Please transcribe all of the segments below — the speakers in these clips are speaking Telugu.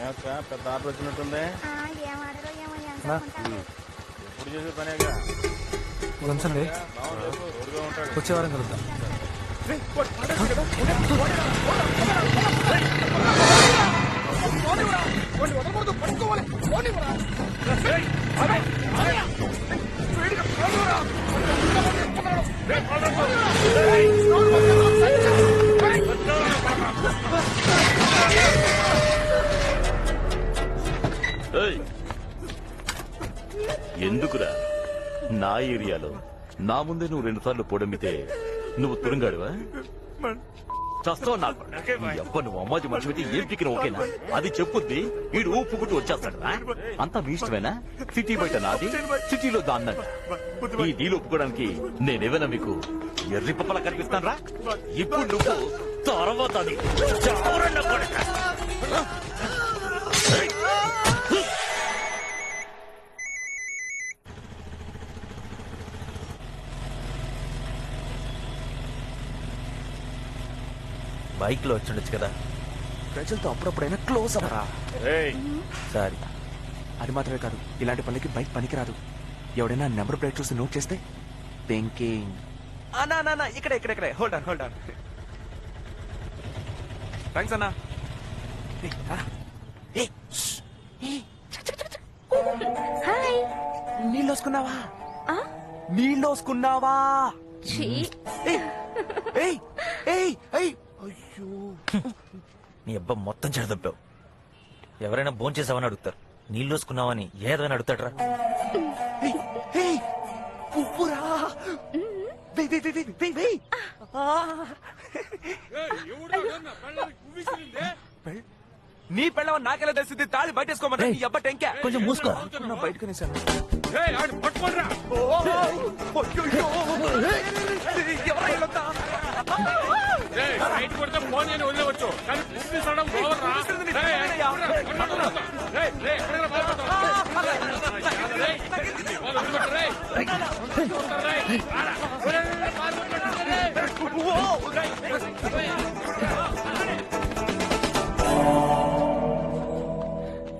ఏమక్క పెద్ద ఆర్డర్ వచ్చినట్టుంది. ఎప్పుడు చేసే పనేగా ఉంచండి వచ్చే వారం కలుద్దాం. ఏయ్! నా ఏరియాలో నా ముందే నువ్వు రెండు సార్లు పొడమితే నువ్వు తురుంగాడువా? చస్తావు నాకు? నువ్వు అమ్మాజీ మనిషి అయితే ఏం పిక్కిన ఓకేనా? అది చెప్పుద్ది వీడు ఊపుకుంటూ వచ్చేస్తాడు? అంతా మీ ఇష్టమేనా? సిటీ బయట నాది సిటీలో దాన్నంట ఈ డీల్ ఒప్పుకోవడానికి నేనేమైనా మీకు ఎర్రి పప్పలా కనిపిస్తాను రా ఇప్పుడు నువ్వు తర్వాత అది. బైక్లో వచ్చిండొచ్చు కదా. ప్రజలతో అప్పుడప్పుడైనా క్లోజ్ అవ్వరా? ఏయ్. సారీ. అది మాత్రమే కాదు ఇలాంటి పనులకి బైక్ పనికిరాదు. ఎవడైనా నెంబర్ ప్లేట్ చూసి నోట్ చేస్తే థింకింగ్ అన్నా అన్నా ఇక్కడ ఇక్కడ ఇక్కడ. Hold on hold on thanks అన్నా. హాయ్ నీళ్ళు వసుకున్నావా ఆ? నీళ్ళు వసుకున్నావా ఛీ ఏయ్ ఏయ్ ఏయ్ ఏయ్ అయ్యో నీ అబ్బా మొత్తం చెడదబ్బావు ఎవరైనా భోంచేసావని అడుగుతారు. నీళ్ళు వేసుకున్నావని ఏదైనా అడుగుతాడ్రా. నీ పెళ్ళవ నాకెలా తెలిసింది తాళి బయటేసుకోమంటే నీ అబ్బ టెంకా. కొంచెం మూసుకో. బయట కనేసాను ఓ, ఓ, వదిలేవచ్చు కానీ పువ్వు సడడం బావర్రా.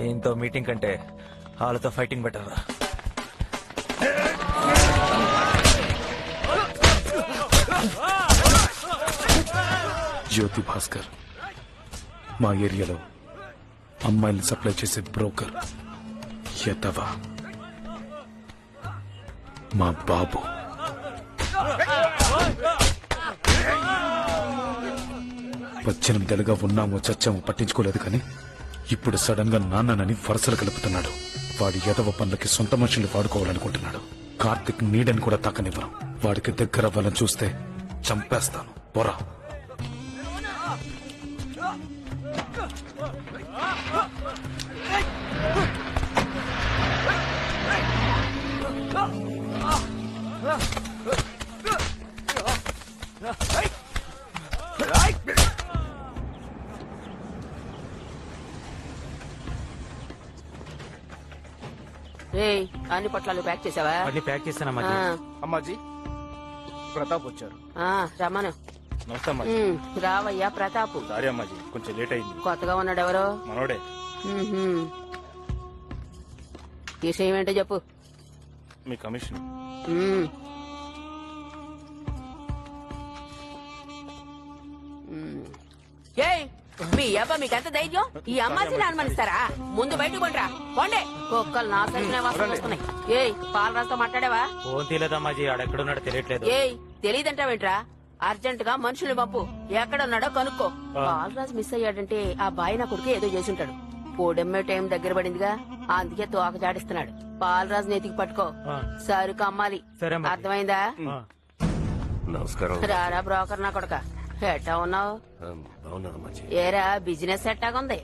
ఏంతో మీటింగ్ కంటే వాళ్ళతో ఫైటింగ్ బెటర్ రా జ్యోతి భాస్కర్. మా ఏరియాలో అమ్మాయిల్ని సప్లై చేసే బ్రోకర్ ఎతవా మా బాబు. పద్దెనిమిదేళ్ళుగా ఉన్నామో చచ్చామో పట్టించుకోలేదు కానీ ఇప్పుడు సడన్గా నాన్ననని వరుసలు కలుపుతున్నాడు. వాడి యదవ పనులకి సొంత మనుషులు వాడుకోవాలనుకుంటున్నాడు. కార్తిక్ నీడని కూడా తాకనివ్వను. వాడికి దగ్గర అవ్వాలని చూస్తే చంపేస్తాను. పొరా. ఏయ్ అన్ని పొట్లాలు ప్యాక్ చేసావా? మళ్ళీ ప్యాక్ చేస్తానమ్మా ఆ, అమ్మాజీ ప్రతాప్ వచ్చారు. ఆ, రమ్మను. నమస్తే అమ్మాజీ. ఉమ్, రావయ్యా ప్రతాపు. సారీ అమ్మాజీ కొంచెం లేట్ అయింది. కొత్తగా ఉన్నాడు ఎవరు? మనోడే. విషయం ఏంటో చెప్పు. మీ కమిషన్. ఏయ్ మీ అబ్బా మీకెంత ధైర్యం? ఈ అమ్మాయిని అనుమానిస్తారా? ముందు బయటకు పండ్రా. పోండే. కుక్కలు నా సరిగిన వాసన వస్తున్నాయి ఏయ్ పాలరాజుతో మాట్లాడావా? ఫోన్ తీయలేదమ్మాజీ ఆడెక్కడున్నాడో తెలియట్లేదు. ఏయ్ తెలియదంటావేంట్రా? అర్జెంట్గా మనుషులు పంపు. ఎక్కడున్నాడో కనుక్కో. బాలరాజు మిస్ అయ్యాడంటే ఆ బాయ్ నా కొడుకు ఏదో చేసుంటాడు పోడెమ్మే టైం దగ్గర పడిందిగా. అందుకే తోక జాడిస్తున్నాడు బాలరాజు నెతికి పట్టుకో. ఆ. సరుకు అమ్మాలి. సరే అమ్మా. అర్థమైందా. నమస్కారం. రారా బ్రోకర్ నా కొడక. ఎట్టా ఉన్నావు? ఏరా బిజినెస్ ఎట్టాగుంది?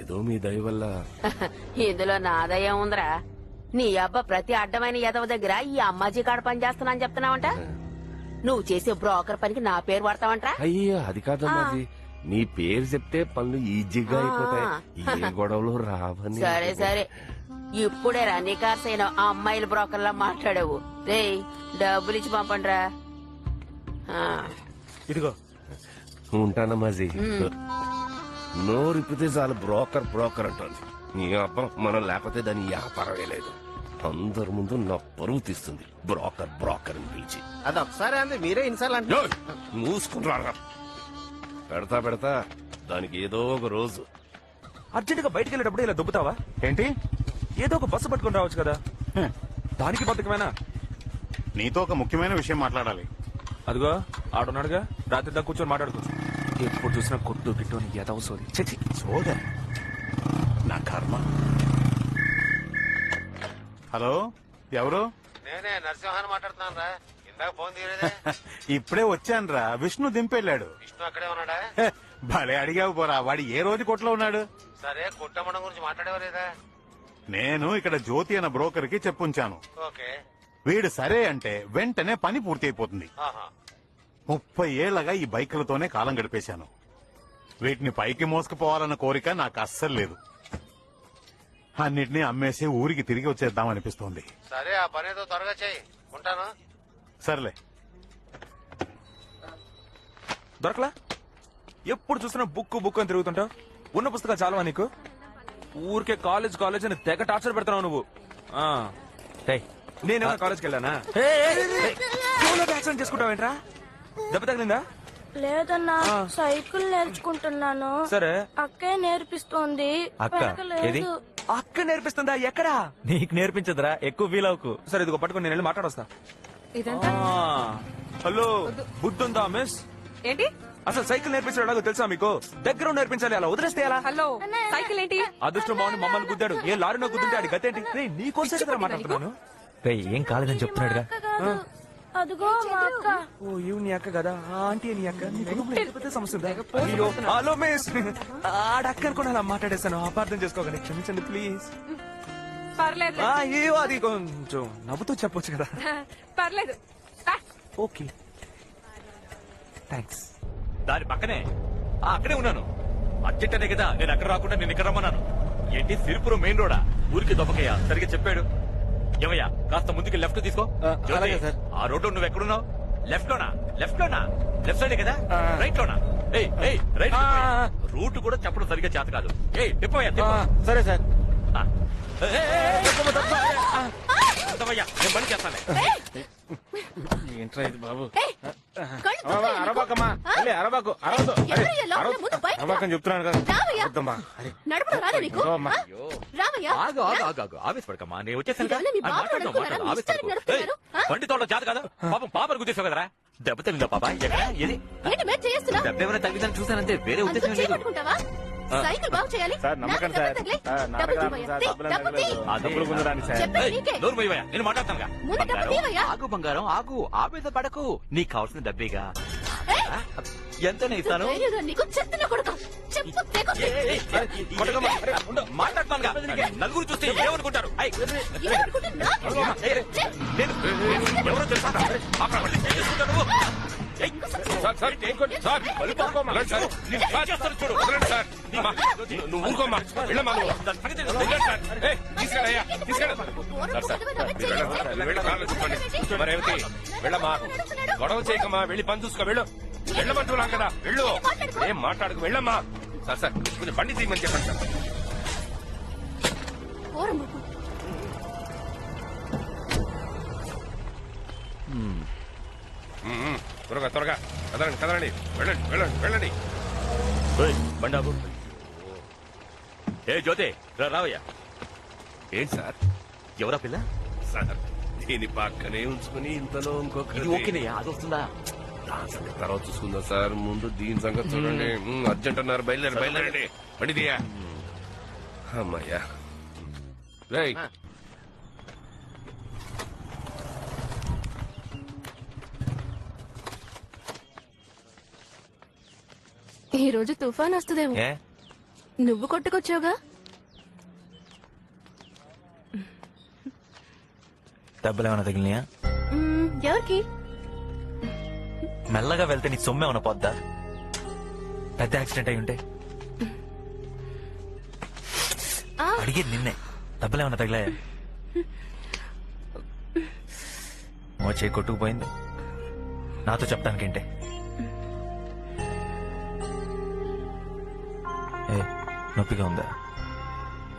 ఏదో మీ దయ వల్ల. ఇందులో నాదయం ఉందిరా. నీ అబ్బ ప్రతి అడ్డమైన ఎదవ దగ్గర ఈ అమ్మాజీ కాడ పని చేస్తున్నా అని చెప్తున్నావంట నువ్వు చేసే బ్రోకర్ పనికి నా పేరు వాడతావంట్రా? అయ్యో అది కాదమ్మాజీ మీ పేరు చెప్తే పనులు ఈజీగా అయిపోతాయి. ఏ గొడవలు రావని సరే సరే. ఇప్పుడే రా నికార్సైన ఆ అమ్మాయిల బ్రోకర్లా మాట్లాడావు. రేయ్ డబ్బులు ఇచ్చి పంపండిరా. ఆ, ఇదిగో. ఉంటానమ్మాజీ నోరిపితే చాలు బ్రోకర్ బ్రోకర్ అంటుంది. నీ అబ్బా మనం లేకపోతే దాని వ్యాపారమే లేదు. అందరి ముందు నా పరువు తీస్తుంది బ్రోకర్ బ్రోకర్ అని పిలిచి. అది ఒకసారి అంది మీరే ఇన్సార్లు అంటే రారా పెడతా పెడతా. దానికి ఏదో ఒక రోజు. అర్జెంట్గా బయటికి వెళ్ళేటప్పుడు ఇలా దుబ్బుతావా? ఏంటి? ఏదో ఒక బస్సు పట్టుకొని రావచ్చు కదా. దానికి బతుకమేనా నీతో ఒక ముఖ్యమైన విషయం మాట్లాడాలి. అదిగో ఆడున్నాడుగా? రాత్రి దాకా కూర్చొని మాట్లాడుకోవచ్చు ఎప్పుడు చూసినా కొట్టు గిట్టు అని ఎదవసోది చచ్చి చూడ నా కర్మ. హలో? ఎవరు? నేనే నరసింహాన్ని మాట్లాడుతున్నాను రా. ఇందాక ఫోన్ తీరేదే ఇప్పుడే వచ్చానురా విష్ణు దింపెళ్ళాడు. విష్ణు అక్కడే ఉన్నాడా? భలే అడిగావు పోరా. వాడు ఏ రోజు కొట్లో ఉన్నాడు? సరే కుట్టమ్మడం గురించి మాట్లాడేవారేదా? నేను ఇక్కడ జ్యోతి అన్న బ్రోకర్కి చెప్పుంచాను. ఓకే. వీడు సరే అంటే వెంటనే పని పూర్తి అయిపోతుంది ఆహా. ముప్పై ఏళ్ళగా ఈ బైకులతోనే కాలం గడిపేశాను. వీటిని పైకి మోసుకుపోవాలన్న కోరిక నాకు అస్సలు లేదు. అన్నిటినీ అమ్మేసి ఊరికి తిరిగి వచ్చేద్దాం అనిపిస్తోంది. సరే ఆ పని ఏదో త్వరగా చెయ్యి ఉంటాను. సర్లే. దొరకలా? ఎప్పుడు చూసినా బుక్ బుక్ అని తిరుగుతుంటావు? ఉన్న పుస్తకాలు చాలవా నీకు? ఊరికే కాలేజ్ కాలేజ్ అని తెగ టార్చర్ పెడుతున్నావు నువ్వు. ఆ. నేనేమన్నా కాలేజ్కి వెళ్ళానా? ఏయ్, ఏయ్, ఏయ్. స్కూల్లో యాక్సిడెంట్ చేసుకుంటావేంట్రా? దెబ్బ తగిలిందా? లేదన్నా సైకిల్ నేర్చుకుంటున్నాను. సరే. అక్కే నేర్పిస్తోంది. అక్క, ఏది? నేర్పిస్తుందా? ఎక్కడా? నీకు నేర్పించదురా ఎక్కువ ఫీల్ అవుకు సరే ఇదిగో పట్టుకొని నేను వెళ్ళి మాట్లాడొస్తా. ఆ, హలో బుద్ధుందా మిస్? ఏంటి? అసలు సైకిల్ నేర్పించడం ఎలాగో తెలుసా మీకు? దగ్గర ఉండి నేర్పించాలి అలా వదిలేస్తే ఎలా? హలో సైకిల్ ఏంటి? అదృష్టం బాగుండి మమ్మల్ని గుద్దాడు. ఏ లారీలో గుద్దుంటే ఆడి గతేంటి? రేయ్, నీకోసం కదా మాట్లాడుతున్నాను రే ఏం కాలేదని చెప్తున్నాడుగా? అక్క కాదు. అదిగో మా అక్క. ఓ ఇవి నీ అక్క కదా? ఆ ఆంటీ నీ అక్క? నీ సమస్య ఉందా? అయ్యో హలో మిస్. ఆడ అక్క అనుకుని అలా మాట్లాడేస్తాను అపార్థం చేసుకోకండి క్షమించండి ప్లీజ్. పర్లేదు. ఆ ఏ అది కొంచెం నవ్వుతూ చెప్పొచ్చు కదా. పర్లేదు. ఆ, ఓకే. థ్యాంక్స్ దాని పక్కనే ఆ, అక్కడే ఉన్నాను అర్జెంటనే కదా నేను అక్కడ రాకుండా నేను ఇక్కడ రమ్మన్నాను ఏంటి సిరిపురం మెయిన్ రోడా ఊరికి దొప్పకయ్యా సరిగ్గా చెప్పాడు ఏమయ్యా కాస్త ముందుకి లెఫ్ట్ తీసుకో జ్యోతి, అలాగే సార్. ఆ రోడ్డు నువ్వు ఎక్కడున్నావు లెఫ్ట్ లోనా లెఫ్ట్ లోనా లెఫ్ట్ సైడే కదా రైట్ లోనా ఏయ్ ఏయ్ రైట్ రూట్ కూడా చెప్పడం సరిగ్గా చేత కాదు ఏయ్ తిప్పు. సరే సార్ ఆ. ఏయ్, ఏయ్, ఏయ్, తిప్పమ్మ, తిప్పమ్మ. ఆ. తిప్పవయ్యా, నేను పని ఏంట్రా ఇది బాబు అరబాకమ్మా? అరబాకు అరవదు. అరబాకని చెప్తున్నాను కదా. వద్దమ్మా. ఆగు ఆగు ఆగు ఆగు. ఆవేశపడకమ్మా. నేను వచ్చేసాను తోట చేత కదా పాపం పాపను గుర్తిస్తావు కదరా? దెబ్బ తగిలిందా పాప? ఎక్కడ? ఏది? దెబ్బ ఏమైనా తగ్గిందని చూసానంతే వేరే ఉద్దేశం లేదు. సైకిల్ బాగు చేయాలి సార్ సార్. ఆ, డబ్బులు పొందడానికి సార్ నేను మాట్లాడతానుగా. ఆగు బంగారం ఆగు ఆవేద పడకు నీకు కావాల్సిన డబ్బేగా ఎంతనే ఇస్తాను మాట్లాడుతానుగా నలుగురు చూస్తే ఏమనుకుంటారు నేను ఎవరో తెలుసా అక్కడ సార్ సార్ నువ్వు వెళ్ళమ్మా నువ్వు సార్ తీసుకెళ్ళయ్యా తీసుకెళ్ళ సార్ సార్ మీరు వెళ్ళండి సార్ వెళ్ళమ్మా గొడవ చేయకమ్మా వెళ్ళి పని చూసుకో వెళ్ళు వెళ్ళమంటున్నాం కదా వెళ్ళు ఏం మాట్లాడకు వెళ్ళమ్మా. సార్ సార్ కొంచెం బండి తీయమని చెప్పండి సార్. త్వరగా త్వరగా. కదలండి కదలండి. వెళ్ళండి వెళ్ళండి వెళ్ళండి. బండాబు ఏ జ్యోతి రావయ్యా. ఏంటి సార్? ఎవరా పిల్ల? సార్ దీని పక్కనే ఉంచుకుని ఇంతలో ఇంకొక ఓకేనయ్యా అది వస్తుందా? దాని సంగతి తర్వాత చూసుకుందాం సార్. ముందు దీని సంగతి చూడండి. అర్జెంట్ అన్నారు బయలుదేరి బయలుదేరండి. బండి తీయా. అమ్మయ్యా. రేయ్ ఈ రోజు తుఫాన్ వస్తుందేమో. ఏ? నువ్వు కొట్టుకొచ్చావుగా? దెబ్బలు ఏమైనా తగిలినాయా? మ్మ్, ఎవరికి? మెల్లగా వెళ్తే నీ సొమ్మే ఏమైనా పొద్దా? పెద్ద యాక్సిడెంట్ అయి ఉంటే. ఆ. అడిగేది నిన్నే. దెబ్బలు ఏమైనా తగిలాయా? ఓ చేయి కొట్టుకుపోయింది. నాతో చెప్తానికేంటే. నొప్పిగా ఉందా?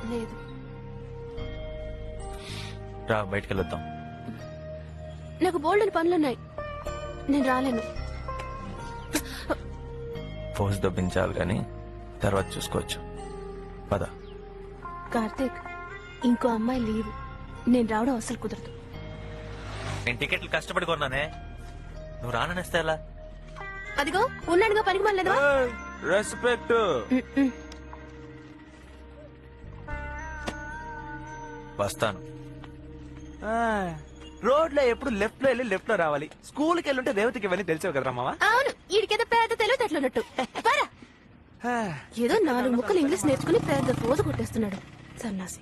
లేదు. రా బయటికి వెళ్ళొద్దాం నాకు బోల్డెన్ పనులున్నాయి. నేను రాలేను. ఫోర్స్ దొబ్బించాలి కానీ తర్వాత చూసుకోవచ్చు. పద. కార్తీక్ ఇంకో అమ్మాయి లీవ్. నేను రావడం అసలు కుదరదు. నేను టికెట్లు కష్టపడి కొన్నానే. నువ్వు రాననేస్తే ఎలా? అదిగో ఉన్నాడుగా పనికి మళ్ళీ రెస్పెక్ట్ వస్తాను. రోడ్లో ఎప్పుడు లెఫ్ట్లో వెళ్ళి లెఫ్ట్లో రావాలి. స్కూల్కి వెళ్ళుంటే రేవతికి ఇవన్నీ తెలిసేవి కదరా మావా? అవును ఈడికేదో పెద్ద తెలివితేటలున్నట్టు పరా ఏదో నాలుగు ముక్కలు ఇంగ్లీష్ నేర్చుకుని పెద్ద పోజు కొట్టేస్తున్నాడు. సన్నాసి.